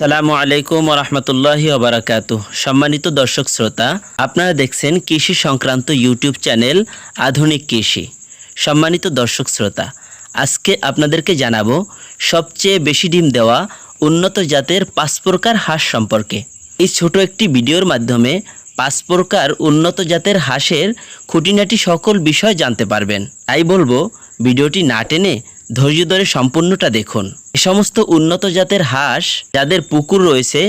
সালামু আলাইকুম রহমতুল্লাহি ওবরাকাত সম্মানিত দর্শক শ্রোতা, আপনারা দেখছেন কৃষি সংক্রান্ত ইউটিউব চ্যানেল আধুনিক কৃষি। সম্মানিত দর্শক শ্রোতা, আজকে আপনাদেরকে জানাব, সবচেয়ে বেশি ডিম দেওয়া উন্নত জাতের পাঁচ প্রকার হাঁস সম্পর্কে। এই ছোট একটি ভিডিওর মাধ্যমে পাঁচ প্রকার উন্নত জাতের হাঁসের খুঁটিনাটি সকল বিষয় জানতে পারবেন। তাই বলব, ভিডিওটি না টেনে ধৈর্য ধরে সম্পূর্ণটা দেখুন। এ সমস্ত উন্নত জাতের হাঁস যাদের পুকুর রয়েছে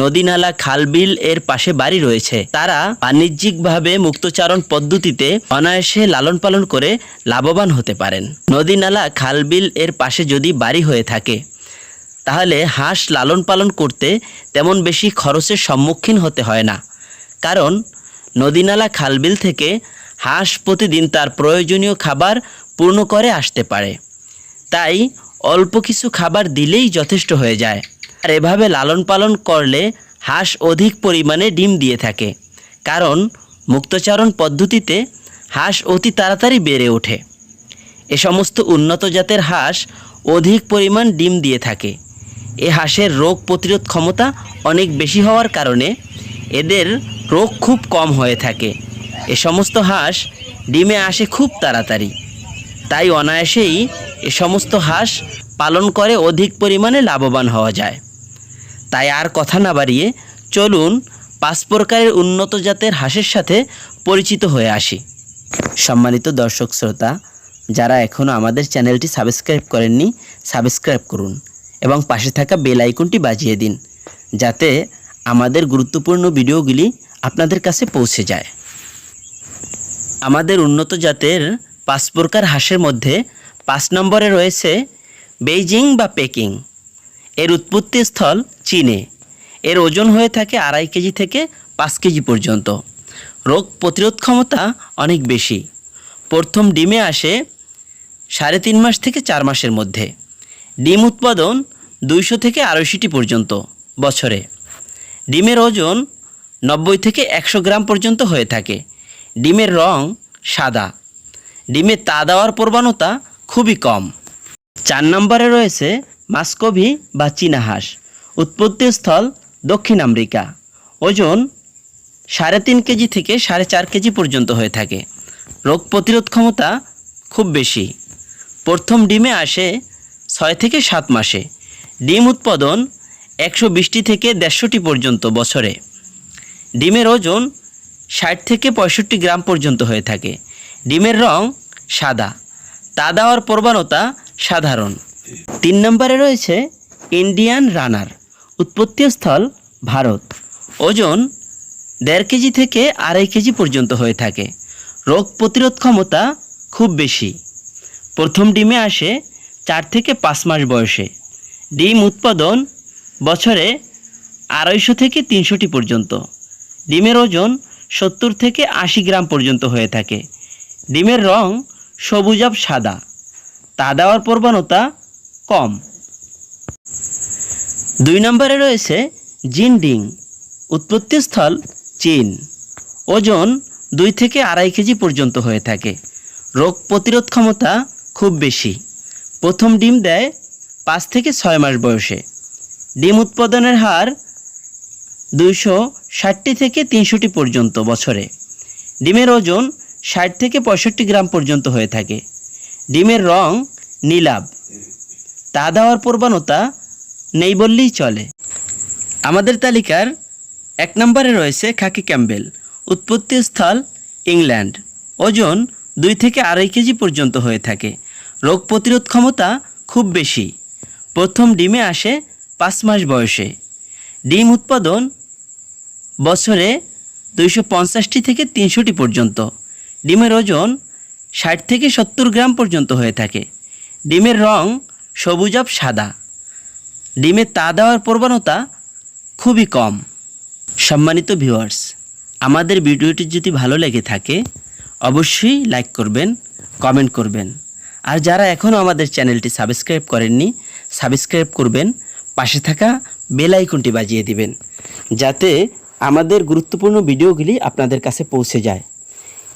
নদী নালা খালবিল এর পাশে বাড়ি রয়েছে, তারা বাণিজ্যিকভাবে মুক্তচারণ পদ্ধতিতে অনায়াসে লালন পালন করে লাভবান হতে পারেন। নদী নালা খালবিল এর পাশে যদি বাড়ি হয়ে থাকে, তাহলে হাঁস লালন পালন করতে তেমন বেশি খরচের সম্মুখীন হতে হয় না। কারণ নদীনালা, খালবিল থেকে হাঁস প্রতিদিন তার প্রয়োজনীয় খাবার পূর্ণ করে আসতে পারে। তাই অল্প কিছু খাবার দিলেই যথেষ্ট হয়ে যায়। আর এভাবে লালন পালন করলে হাঁস অধিক পরিমাণে ডিম দিয়ে থাকে। কারণ মুক্তচারণ পদ্ধতিতে হাঁস অতি তাড়াতাড়ি বেড়ে ওঠে। এ সমস্ত উন্নত জাতের হাঁস অধিক পরিমাণ ডিম দিয়ে থাকে। এ হাঁসের রোগ প্রতিরোধ ক্ষমতা অনেক বেশি হওয়ার কারণে এদের রোগ খুব কম হয়ে থাকে। এ সমস্ত হাঁস ডিমে আসে খুব তাড়াতাড়ি। তাই অনায়াসেই এ সমস্ত হাঁস পালন করে অধিক পরিমাণে লাভবান হওয়া যায়। তাই আর কথা না বাড়িয়ে চলুন পাঁচ প্রকারের উন্নত জাতের হাঁসের সাথে পরিচিত হয়ে আসি। সম্মানিত দর্শক শ্রোতা, যারা এখনও আমাদের চ্যানেলটি সাবস্ক্রাইব করেননি, সাবস্ক্রাইব করুন এবং পাশে থাকা বেল আইকনটি বাজিয়ে দিন, যাতে আমাদের গুরুত্বপূর্ণ ভিডিওগুলি আপনাদের কাছে পৌঁছে যায়। আমাদের উন্নত জাতের পাঁচ প্রকার হাঁসের মধ্যে পাঁচ নম্বরে রয়েছে বেইজিং বা পেকিং। এর উৎপত্তি স্থল চীনে। এর ওজন হয়ে থাকে আড়াই কেজি থেকে পাঁচ কেজি পর্যন্ত। রোগ প্রতিরোধ ক্ষমতা অনেক বেশি। প্রথম ডিমে আসে সাড়ে তিন মাস থেকে চার মাসের মধ্যে। ডিম উৎপাদন দুইশো থেকে আড়াইশোটি পর্যন্ত বছরে। ডিমের ওজন নব্বই থেকে একশো গ্রাম পর্যন্ত হয়ে থাকে। ডিমের রং সাদা। ডিমে তা দেওয়ার প্রবণতা খুবই কম। চার নম্বরে রয়েছে মাস্কোভি বা চীনা হাঁস উৎপত্তিস্থল দক্ষিণ আমেরিকা। ওজন সাড়ে তিন কেজি থেকে সাড়ে চার কেজি পর্যন্ত হয়ে থাকে। রোগ প্রতিরোধ ক্ষমতা খুব বেশি। প্রথম ডিমে আসে ছয় থেকে সাত মাসে। ডিম উৎপাদন একশো বিশটি থেকে দেড়শোটি পর্যন্ত বছরে। ডিমের ওজন ষাট থেকে পঁয়ষট্টি গ্রাম পর্যন্ত হয়ে থাকে। ডিমের রং সাদা। তা দেওয়ার প্রবণতা সাধারণ। তিন নম্বরে রয়েছে ইন্ডিয়ান রানার উৎপত্তিস্থল ভারত। ওজন দেড় কেজি থেকে আড়াই কেজি পর্যন্ত হয়ে থাকে। রোগ প্রতিরোধ ক্ষমতা খুব বেশি। প্রথম ডিমে আসে চার থেকে পাঁচ মাস বয়সে। ডিম উৎপাদন বছরে আড়াইশো থেকে তিনশোটি পর্যন্ত। ডিমের ওজন সত্তর থেকে আশি গ্রাম পর্যন্ত হয়ে থাকে। ডিমের রং সবুজাব সাদা। তা দেওয়ার প্রবণতা কম। দুই নম্বরে রয়েছে জিনডিং উৎপত্তিস্থল চীন। ওজন দুই থেকে আড়াই কেজি পর্যন্ত হয়ে থাকে। রোগ প্রতিরোধ ক্ষমতা খুব বেশি। প্রথম ডিম দেয় পাঁচ থেকে ছয় মাস বয়সে। ডিম উৎপাদনের হার দুইশো ষাটটি থেকে তিনশোটি পর্যন্ত বছরে। ডিমের ওজন ষাট থেকে পঁয়ষট্টি গ্রাম পর্যন্ত হয়ে থাকে। ডিমের রং নীলাভ। তা দেওয়ার প্রবণতা নেই বললেই চলে। আমাদের তালিকার এক নম্বরে রয়েছে খাকি ক্যাম্বেল উৎপত্তি স্থল ইংল্যান্ড। ওজন দুই থেকে আড়াই কেজি পর্যন্ত হয়ে থাকে। রোগ প্রতিরোধ ক্ষমতা খুব বেশি। প্রথম ডিমে আসে পাঁচ মাস বয়সে। ডিম উৎপাদন বছরে দুইশো পঞ্চাশটি থেকে তিনশোটি পর্যন্ত। ডিমের ওজন ষাট থেকে সত্তর গ্রাম পর্যন্ত হয়ে থাকে। ডিমের রং সবুজাব সাদা। ডিমে তা দেওয়ার প্রবণতা খুবই কম। সম্মানিত ভিউয়ার্স, আমাদের ভিডিওটি যদি ভালো লেগে থাকে, অবশ্যই লাইক করবেন, কমেন্ট করবেন। আর যারা এখনও আমাদের চ্যানেলটি সাবস্ক্রাইব করেননি, সাবস্ক্রাইব করবেন, পাশে থাকা বেল আইকনটি বাজিয়ে দিবেন, যাতে আমাদের গুরুত্বপূর্ণ ভিডিওগুলি আপনাদের কাছে পৌঁছে যায়।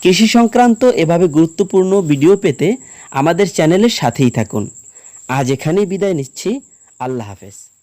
কৃষি সংক্রান্ত এভাবে গুরুত্বপূর্ণ ভিডিও পেতে আমাদের চ্যানেলের সাথেই থাকুন। আজ এখানেই বিদায় নিচ্ছি। আল্লাহ হাফেজ।